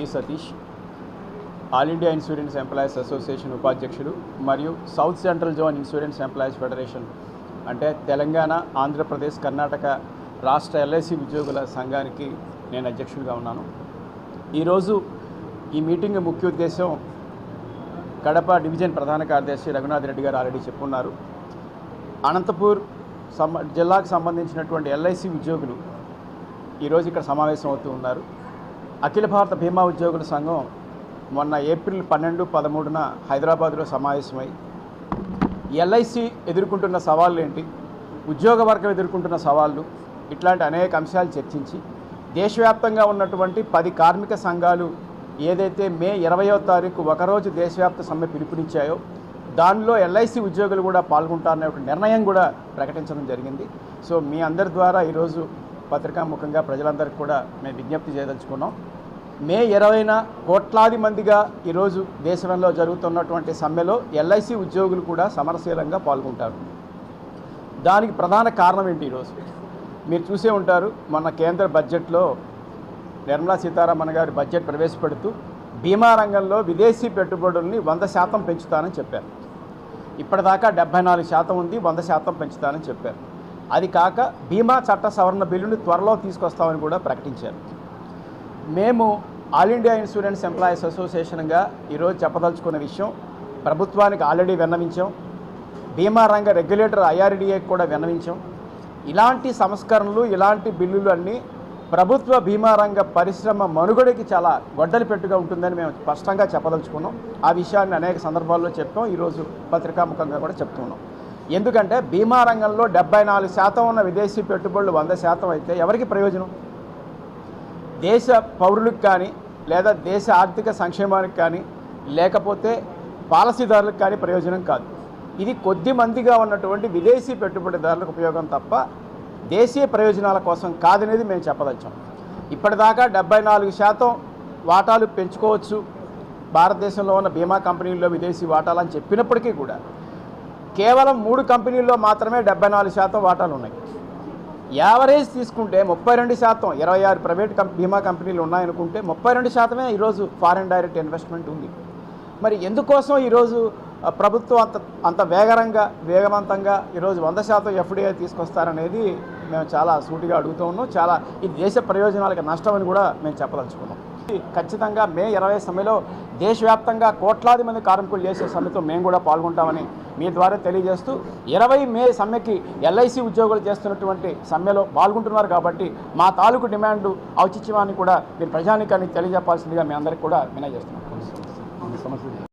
B Satish all India insurance employees association ఉపాధ్యక్షుడు మరియు south central zone insurance employees federation అంటే తెలంగాణ ఆంధ్రప్రదేశ్ కర్ణాటక రాష్ట్ర LIC ఉద్యోగుల సంఘానికి నేను అధ్యక్షుడిగా ఉన్నాను. ఈరోజు ఈ మీటింగ్ ముఖ్య ఉద్దేశం కడప డివిజన్ ప్రధాన కార్యదర్శి రఘునాథ్ రెడ్డి గారు ఆల్రెడీ చెప్పున్నారు. అనంతపూర్ సంబ జిల్లాకు సంబంధించినటువంటి ఎల్ఐసి ఉద్యోగులు ఈరోజు ఇక్కడ సమావేశం అవుతూ ఉన్నారు. అఖిల భారత బీమా ఉద్యోగుల సంఘం మొన్న ఏప్రిల్ పన్నెండు పదమూడున హైదరాబాద్లో సమావేశమై ఎల్ఐసి ఎదుర్కొంటున్న సవాళ్ళు ఏంటి ఉద్యోగ వర్గం ఎదుర్కొంటున్న సవాళ్ళు? ఇట్లాంటి అనేక అంశాలు చర్చించి దేశవ్యాప్తంగా ఉన్నటువంటి పది కార్మిక సంఘాలు ఏదైతే మే ఇరవయో తారీఖు ఒకరోజు దేశవ్యాప్త సమ్మె పిలుపునిచ్చాయో దానిలో ఎల్ఐసి ఉద్యోగులు కూడా పాల్గొంటారనే ఒక నిర్ణయం కూడా ప్రకటించడం జరిగింది. సో మీ అందరి ద్వారా ఈరోజు పత్రికాముఖంగా ప్రజలందరికీ కూడా మేము విజ్ఞప్తి చేయదలుచుకున్నాం. మే ఇరవైన కోట్లాది మందిగా ఈరోజు దేశంలో జరుగుతున్నటువంటి సమ్మెలో ఎల్ఐసి ఉద్యోగులు కూడా సమరశీలంగా పాల్గొంటారు. దానికి ప్రధాన కారణం ఏంటి ఈరోజు? మీరు చూసే ఉంటారు మన కేంద్ర బడ్జెట్లో నిర్మలా సీతారామన్ గారి బడ్జెట్ ప్రవేశపెడుతూ బీమా రంగంలో విదేశీ పెట్టుబడుల్ని వంద శాతం పెంచుతానని చెప్పారు. ఇప్పటిదాకా డెబ్బై నాలుగు శాతం ఉంది వంద శాతం పెంచుతానని చెప్పారు. అది కాక బీమా చట్ట సవరణ బిల్లుని త్వరలో తీసుకొస్తామని కూడా ప్రకటించారు. మేము ఆల్ ఇండియా ఇన్సూరెన్స్ ఎంప్లాయీస్ అసోసియేషన్గా ఈరోజు చెప్పదలుచుకున్న విషయం ప్రభుత్వానికి ఆల్రెడీ విన్నవించాం. బీమా రంగ రెగ్యులేటర్ ఐఆర్డీఏకి కూడా విన్నవించాం. ఇలాంటి సంస్కరణలు ఇలాంటి బిల్లులు అన్నీ ప్రభుత్వ బీమా రంగ పరిశ్రమ మనుగడకి చాలా గొడ్డలి పెట్టుగా ఉంటుందని మేము స్పష్టంగా చెప్పదలుచుకున్నాం. ఆ విషయాన్ని అనేక సందర్భాల్లో చెప్పాం. ఈరోజు పత్రికాముఖంగా కూడా చెప్తున్నాం. ఎందుకంటే బీమా రంగంలో డెబ్బై నాలుగు శాతం ఉన్న విదేశీ పెట్టుబడులు వంద శాతం అయితే ఎవరికి ప్రయోజనం? దేశ పౌరులకు కానీ లేదా దేశ ఆర్థిక సంక్షేమానికి కానీ లేకపోతే పాలసీదారులకు కానీ ప్రయోజనం కాదు. ఇది కొద్ది మందిగా ఉన్నటువంటి విదేశీ పెట్టుబడిదారులకు ఉపయోగం తప్ప దేశీయ ప్రయోజనాల కోసం కాదనేది మేము చెప్పదలిచాం ఇప్పటిదాకా డెబ్బై నాలుగు శాతం వాటాలు పెంచుకోవచ్చు. భారతదేశంలో ఉన్న బీమా కంపెనీల్లో విదేశీ వాటాలు అని చెప్పినప్పటికీ కూడా కేవలం మూడు కంపెనీల్లో మాత్రమే డెబ్బై నాలుగు శాతం వాటాలు ఉన్నాయి. యావరేజ్ తీసుకుంటే ముప్పై రెండు శాతం ఇరవై ఆరు ప్రైవేట్ కం బీమా కంపెనీలు ఉన్నాయనుకుంటే ముప్పై రెండు శాతమే ఈరోజు ఫారిన్ డైరెక్ట్ ఇన్వెస్ట్మెంట్ ఉంది. మరి ఎందుకోసం ఈరోజు ప్రభుత్వం అంత అంత వేగరంగా వేగవంతంగా ఈరోజు వంద శాతం ఎఫ్డీఐ తీసుకొస్తారనేది మేము చాలా సూటిగా అడుగుతూ ఉన్నాం. చాలా ఇది దేశ ప్రయోజనాలకు నష్టం అని కూడా మేము చెప్పదలుచుకున్నాం. ఖచ్చితంగా మే ఇరవై సమయంలో దేశవ్యాప్తంగా కోట్లాది మంది కార్మికులు చేసే సమ్మెతో మేము కూడా పాల్గొంటామని మీ ద్వారా తెలియజేస్తూ ఇరవై మే సమ్మెకి ఎల్ఐసి ఉద్యోగులు చేస్తున్నటువంటి సమ్మెలో పాల్గొంటున్నారు కాబట్టి మా తాలూకు డిమాండ్ ఔచిత్యమాన్ని కూడా మీరు ప్రజానికాన్ని తెలియజెప్పాల్సిందిగా మీ అందరికీ కూడా వినయ చేస్తున్నాం.